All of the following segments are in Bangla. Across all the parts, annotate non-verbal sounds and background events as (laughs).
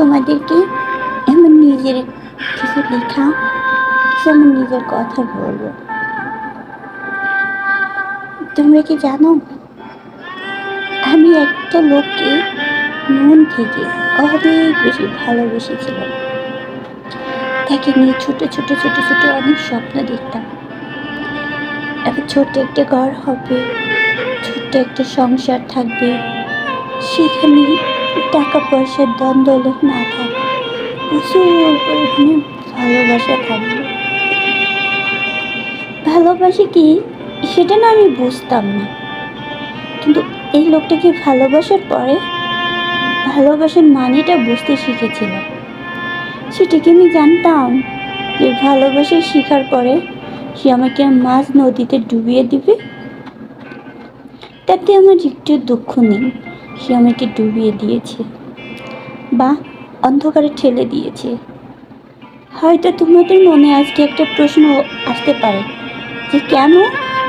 তোমাদেরকে এমন নিজের কিছু লেখা কিছু নিজের কথা বলব। তোমরা কি জানো? আমি একটা লোককে মন থেকে অনেক বেশি ভালোবেসেছিলাম। তাকে নিয়ে ছোট ছোট ছোট ছোট অনেক স্বপ্ন দেখতাম। এবার ছোট্ট একটা ঘর হবে, ছোট্ট একটা সংসার থাকবে, সেখানে টাকা পয়সার দ্বন্দ্ব না থাকবে প্রচুর পরিমাণে ভালোবাসা থাকবে। ভালোবাসে কি? সেটা না আমি বুঝতাম না। কিন্তু এই লোকটাকে ভালোবাসার পরে? ভালোবাসার মানেটা বুঝতে শিখেছিলাম। সেটাকে আমি জানতাম যে ভালোবাসা শেখার পরে সে আমাকে মাছ নদীতে ডুবিয়ে দিবে? তাতে আমার একটু দুঃখ নেই। সে আমাকে ডুবিয়ে দিয়েছে। বা অন্ধকারে ঠেলে দিয়েছে। হয়তো তোমাদের মনে আজকে একটা প্রশ্ন আসতে পারে যে কেন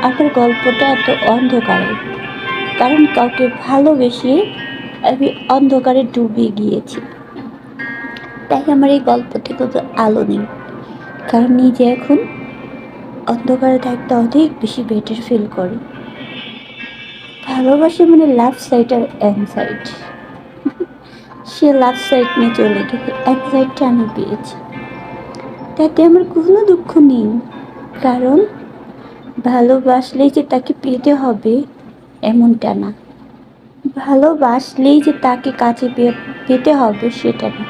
আপনার গল্পটা এত অন্ধকারে? কারণ কাউকে ভালোবেসে আমি অন্ধকারে ডুবে গিয়েছি। তাই আমার এই গল্পতে কত আলো নেই। কারণ নিজে এখন অন্ধকারে থাকতে অনেক বেশি বেটার ফিল করি। ভালোবাসে মানে লাভ সাইড আর অ্যাংসাইড (laughs) সে লাভ সাইড নিয়ে চলে গেছে অ্যাংসাইডটা আমি পেয়েছি। তাতে আমার কোনো দুঃখ নেই, কারণ ভালোবাসলেই যে তাকে পেতে হবে এমনটা না। ভালোবাসলেই যে তাকে কাছে পেতে হবে সেটা না।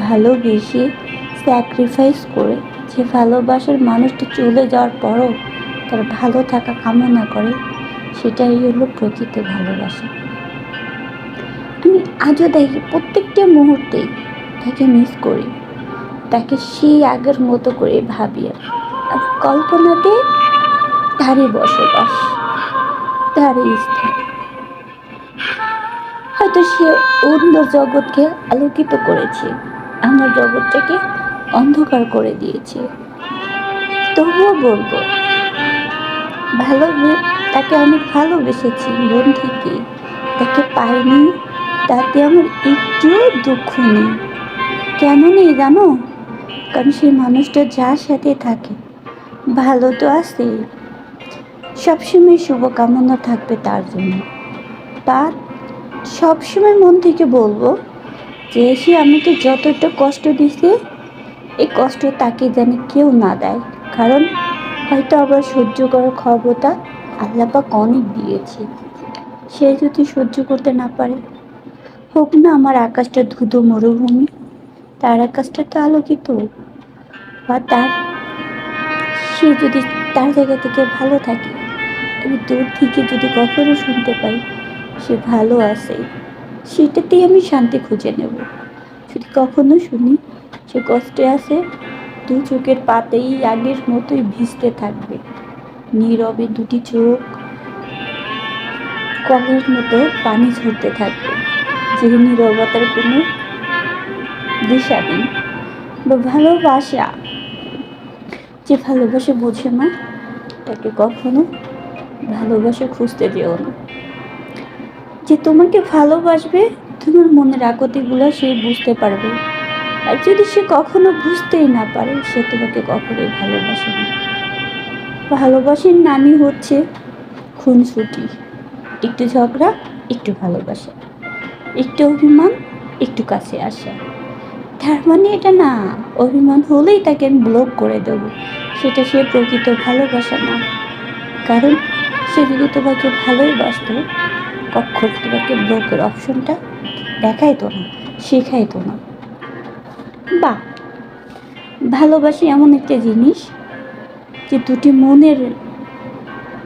ভালোবেসে স্যাক্রিফাইস করে যে ভালোবাসার মানুষটা চলে যাওয়ার পরও তার ভালো থাকা কামনা করে সেটাই হলো প্রকৃত ভালোবাসা। আমি আজও দেখি প্রত্যেকটা মুহূর্তেই তাকে মিস করি, তাকে সেই আগের মতো করে ভাবি আর কল্পনাতে তারই বসবাস, তারই স্থান। হয়তো সে অন্য জগৎকে আলোকিত করেছে, আমার জগৎটাকে অন্ধকার করে দিয়েছে। তবুও বলব ভালো তাকে অনেক ভালোবেসেছি মন থেকে। তাকে পাইনি, তাতে আমার একটুও দুঃখ নেই। কেন নেই জানো? কারণ সেই মানুষটা যার সাথে থাকে, ভালো তো আছে। সবসময় শুভকামনা থাকবে তার জন্য। তার সবসময় মন থেকে বলব যে, সে আমাকে যতটা কষ্ট দিছে, এই কষ্ট তাকে যেন কেউ না দেয়। কারণ হয়তো আবার সহ্য করার ক্ষমতা আল্লাপাক অনেক দিয়েছে। সে যদি সহ্য করতে না পারে, হোক না আমার আকাশটা ধুধু মরুভূমি, তার আকাশটা তো আলোকিত, বা তার, সে যদি তার জায়গা থেকে ভালো থাকে, আমি দূর থেকে যদি কখনো শুনতে পাই সে ভালো আছে, সেটাতেই আমি শান্তি খুঁজে নেব। যদি কখনো শুনি সে কষ্টে আছে দু চোখের পাতেই আগের মতোই ভিজতে থাকবে। নীরবে দুটি চোখ কলের মতো পানি ঝরতে থাকবে। যে নীরবতার কোনো দিশা নেই। বা ভালোবাসা, যে ভালোবাসা বোঝে না, তাকে কখনো ভালোবাসা খুঁজতে যেও না। যে তোমাকে ভালোবাসবে, তোমার মনের আকতিগুলো সে বুঝতে পারবে। আর যদি সে কখনো বুঝতেই না পারে, সে তোমাকে কখনোই ভালোবাসে না ভালোবাসার নামই হচ্ছে খুনসুটি। একটু ঝগড়া, একটু ভালোবাসা। একটু অভিমান, একটু কাছে আসা। তার মানে এটা না, অভিমান হলেই তাকে আমি ব্লক করে দেবো। সেটা সে প্রকৃত ভালোবাসা না। কারণ সে যদি তোমাকে ভালোই বাসত কখন তোমাকে ব্লকের অপশনটা দেখাইতো না, শেখাইতো না। বা ভালোবাসি এমন একটা জিনিস যে দুটি মনের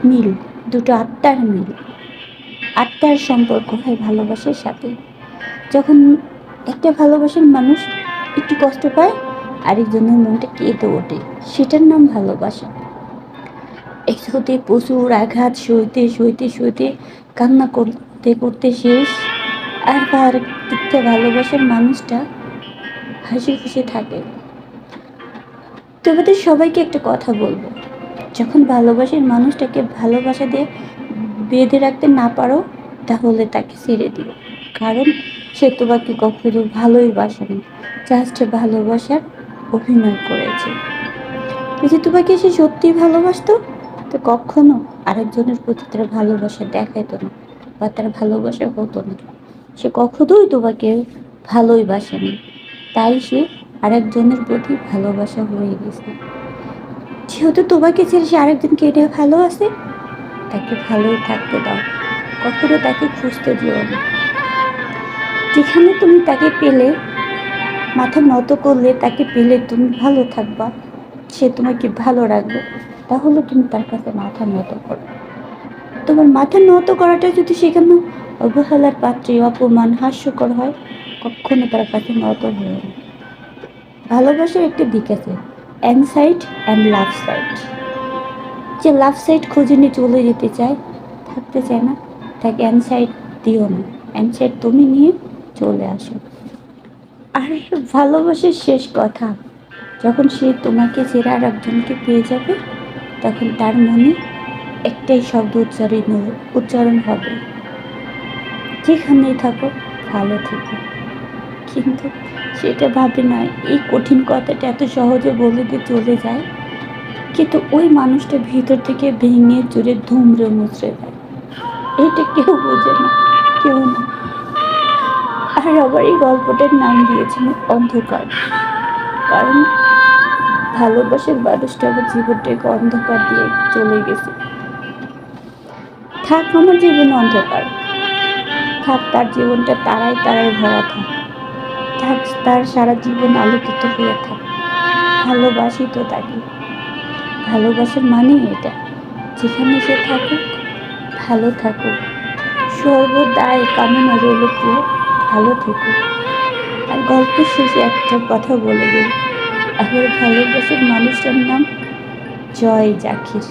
মিল, দুটো আত্মার মিল। আত্মার সম্পর্ক হয় ভালোবাসার সাথে। যখন একটা ভালোবাসার মানুষ একটু কষ্ট পায়, আরেকজনের মনটা কেঁদে ওঠে। সেটার নাম ভালোবাসা। হতে প্রচুর আঘাত, সইতে সইতে সইতে, কান্না করতে করতে শেষ। আর দিকটা ভালোবাসার মানুষটা হাসি খুশি থাকে। তোমাদের সবাইকে একটা কথা বলব। যখন ভালোবাসার মানুষটাকে ভালোবাসা দিয়ে বেঁধে রাখতে না পারো, তাহলে তাকে ছেড়ে দিও। কারণ সে তোমাকে কখনো ভালোই বাসেনি জাস্ট ভালোবাসার অভিনয় করেছে। যদি তোমাকে সে সত্যি ভালোবাসতো, তো কখনো আরেকজনের প্রতি তার ভালোবাসা দেখাইতো না বা তার ভালোবাসা হতো না। সে কখনোই তোমাকে ভালোই বাসেনি। তাই সে আরেকজনের প্রতি ভালোবাসা হয়ে গেছে। যেহেতু তোমাকে ছেড়ে সে আরেকজনকে এটা আছে? তাকে ভালোই থাকতে দাও। কখনো তাকে খুঁজতে দিও না। যেখানে তুমি তাকে পেলে, মাথা নত করলে তাকে পেলে তুমি ভালো থাকবা। সে তোমাকে ভালো রাখবে। তাহলে তুমি তার কাছে মাথা নত করো। তোমার মাথা নত করাটা যদি সেখানে অবহেলার পাত্রে অপমান, হাস্যকর হয় কখনো তার কাছে নত হয়ে না ভালোবাসার একটা দিক আছে an side and love side যে লাভ সাইড খুঁজে নিয়ে চলে যেতে চায়, থাকতে চায় না, তাকে অ্যান সাইড দিও না অ্যান সাইড তুমি নিয়ে চলে আসো। আর, ভালোবাসার শেষ কথা, যখন সে তোমাকে ছেড়ে আর একজনকে পেয়ে যাবে, তখন তার মনে একটাই শব্দ উচ্চারণ উচ্চারণ হবে, যেখানেই থাকো, ভালো থেকো। কিন্তু সেটা ভাবে না। এই কঠিন কথাটা এত সহজে বলে দিয়ে চলে যায়। কিন্তু ওই মানুষটা ভিতর থেকে ভেঙে জুড়ে ধুমড়ে মুচড়ে যায় এটা কেউ বোঝে না, কেউ না। আর আবার এই গল্পটার নাম দিয়েছেন অন্ধকার। কারণ ভালোবাসার মানুষটা আমার জীবনটাকে অন্ধকার দিয়ে চলে গেছে। থাক, আমার জীবন অন্ধকার। থাক, তার জীবনটা তারাই তারাই ভরা থাক। তার সারা জীবন আলোকিত হয়ে থাকে। ভালোবাসি তো তাকে। ভালোবাসার মানে এটা, যেখানে সে থাকুক, ভালো থাকুক। সর্বদাই কামনা রইল প্রিয় ভালো থেকো আর গল্পের শেষে একটা কথা বলে দিই। আমার ভালোবাসার মানুষটার নাম জয় জাকির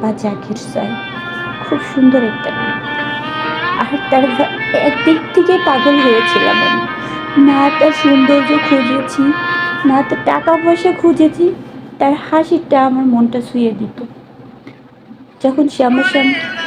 বা জাকির জয় খুব সুন্দর একটা আর তার একদিক থেকে পাগল হয়েছিলাম আমি। না, তার সৌন্দর্য খুঁজেছি, না, তার টাকা পয়সা খুঁজেছি, তার হাসিটা আমার মনটা ছুঁয়ে দিত। যখন সে আমার সামনে